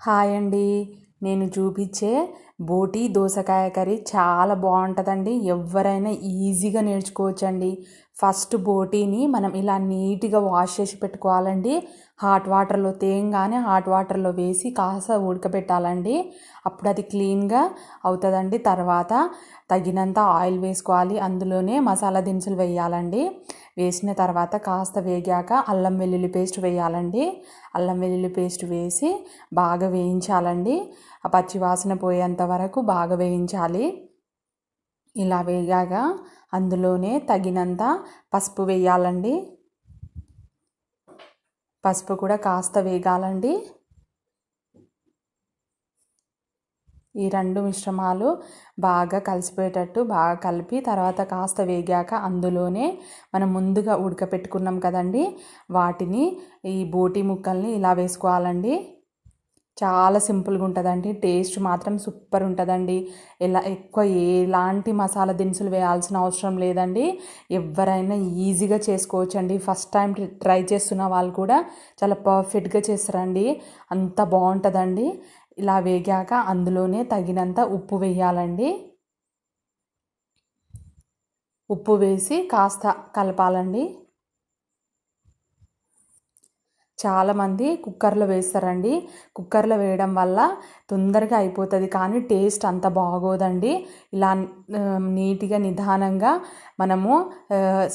Hi అండి. నేను చూపించే బోటి దోసకాయ కర్రీ చాలా బాగుంటుందండి. ఎవరైనా ఈజీగా నేర్చుకోవచ్చండి. ఫస్ట్ బోటీని మనం ఇలా నీట్గా వాష్ చేసి పెట్టుకోవాలండి. హాట్ వాటర్లో తేంగానే హాట్ వాటర్లో వేసి కాస్త ఉడకబెట్టాలండి. అప్పుడు అది క్లీన్గా అవుతుందండి. తర్వాత తగినంత ఆయిల్ వేసుకోవాలి. అందులోనే మసాలా దినుసులు వేయాలండి. వేసిన తర్వాత కాస్త వేగాక అల్లం వెల్లుల్లి పేస్ట్ వేయాలండి. అల్లం వెల్లుల్లి పేస్ట్ వేసి బాగా వేయించాలండి. ఆ పచ్చివాసన పోయేంత వరకు బాగా వేయించాలి. ఇలా వేగాక అందులోనే తగినంత పసుపు వేయాలండి. పసుపు కూడా కాస్త వేగాలండి. ఈ రెండు మిశ్రమాలు బాగా కలిసిపోయేటట్టు బాగా కలిపి తర్వాత కాస్త వేగాక అందులోనే మనం ముందుగా ఉడకపెట్టుకున్నాం కదండి వాటిని ఈ బోటి ముక్కల్ని ఇలా వేసుకోవాలండి. చాలా సింపుల్గా ఉంటుందండి టేస్ట్ మాత్రం సూపర్ ఉంటుందండి. ఎలా ఎక్కువ ఎలాంటి మసాలా దినుసులు వేయాల్సిన అవసరం లేదండి. ఎవరైనా ఈజీగా చేసుకోవచ్చండి. ఫస్ట్ టైం ట్రై చేస్తున్న వాళ్ళు కూడా చాలా పర్ఫెక్ట్గా చేస్తారండి. అంత బాగుంటుందండి. ఇలా వేగాక అందులోనే తగినంత ఉప్పు వేయాలండి. ఉప్పు వేసి కాస్త కలపాలండి. చాలామంది కుక్కర్లో వేస్తారండి. కుక్కర్లో వేయడం వల్ల తొందరగా అయిపోతుంది కానీ టేస్ట్ అంత బాగోదండి. ఇలా నీట్గా నిదానంగా మనము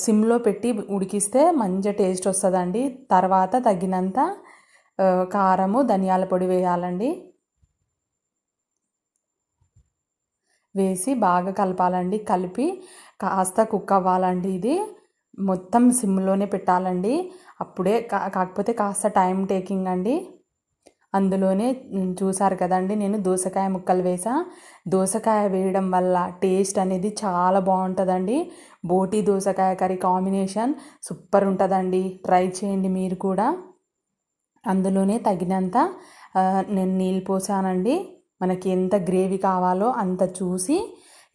సిమ్లో పెట్టి ఉడికిస్తే మంచి టేస్ట్ వస్తుందండి. తర్వాత తగినంత కారము ధనియాల పొడి వేయాలండి. వేసి బాగా కలపాలండి. కలిపి కాస్త కుక్ అవ్వాలండి ఇది. మొత్తం సిమ్లోనే పెట్టాలండి. అప్పుడే కాకపోతే కాస్త టైం టేకింగ్ అండి. అందులోనే చూసారు కదండి నేను దోసకాయ ముక్కలు వేసా. దోసకాయ వేయడం వల్ల టేస్ట్ అనేది చాలా బాగుంటుందండి. బోటి దోసకాయ కర్రీ కాంబినేషన్ సూపర్ ఉంటుందండి. ట్రై చేయండి మీరు కూడా. అందులోనే తగినంత నేను నీళ్ళు పోసానండి. మనకి ఎంత గ్రేవీ కావాలో అంత చూసి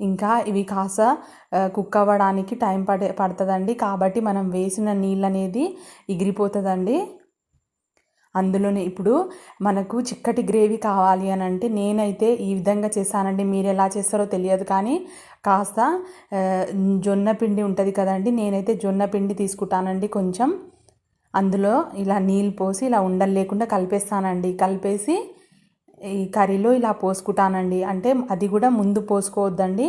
ఇంకా ఇవి కాస్త కుక్ అవ్వడానికి టైం పడే పడుతుందండి. కాబట్టి మనం వేసిన నీళ్ళు అనేది ఎగిరిపోతుందండి అందులోనే ఇప్పుడు మనకు చిక్కటి గ్రేవీ కావాలి అని అంటే నేనైతే ఈ విధంగా చేస్తానండి. మీరు ఎలా చేస్తారో తెలియదు కానీ కాస్త జొన్న పిండి ఉంటుంది కదండి. నేనైతే జొన్న పిండి తీసుకుంటానండి కొంచెం. అందులో ఇలా నీళ్ళు పోసి ఇలా ఉండలు లేకుండా కలిపేస్తానండి. కలిపేసి ఈ కర్రీలో ఇలా పోసుకుంటానండి. అంటే అది కూడా ముందు పోసుకోవద్దండి.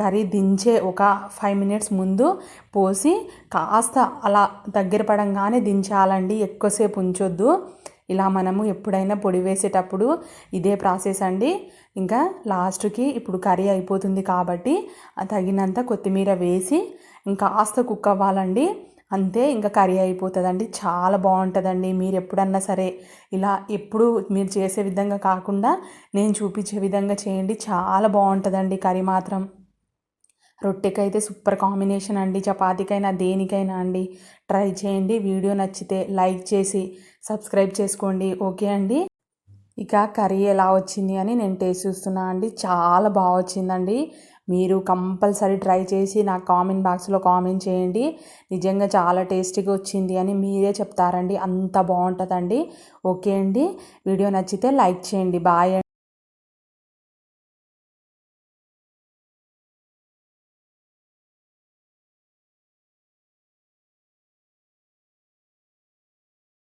కర్రీ దించే ఒక ఫైవ్ మినిట్స్ ముందు పోసి కాస్త అలా దగ్గర పడంగానే దించాలండి. ఎక్కువసేపు ఉంచొద్దు. ఇలా మనము ఎప్పుడైనా పొడి వేసేటప్పుడు ఇదే ప్రాసెస్ అండి. ఇంకా లాస్ట్కి ఇప్పుడు కర్రీ అయిపోతుంది కాబట్టి తగినంత కొత్తిమీర వేసి ఇంకా కాస్త కుక్ అవ్వాలండి. అంతే ఇంకా కర్రీ అయిపోతుందండి. చాలా బాగుంటుందండి. మీరు ఎప్పుడన్నా సరే ఇలా ఎప్పుడు మీరు చేసే విధంగా కాకుండా నేను చూపించే విధంగా చేయండి. చాలా బాగుంటుందండి కర్రీ మాత్రం. రొట్టెకైతే సూపర్ కాంబినేషన్ అండి. చపాతీకైనా దేనికైనా అండి. ట్రై చేయండి. వీడియో నచ్చితే లైక్ చేసి సబ్స్క్రైబ్ చేసుకోండి. ఓకే అండి. ఇక కర్రీ ఎలా వచ్చింది అని నేను టేస్ట్ చూస్తున్నా అండి. చాలా బాగా వచ్చిందండి. మీరు కంపల్సరీ ట్రై చేసి నాకు కామెంట్ బాక్స్లో కామెంట్ చేయండి. నిజంగా చాలా టేస్టీగా వచ్చింది అని మీరే చెప్తారండి. అంత బాగుంటుందండి. ఓకే అండి. వీడియో నచ్చితే లైక్ చేయండి. బాయ్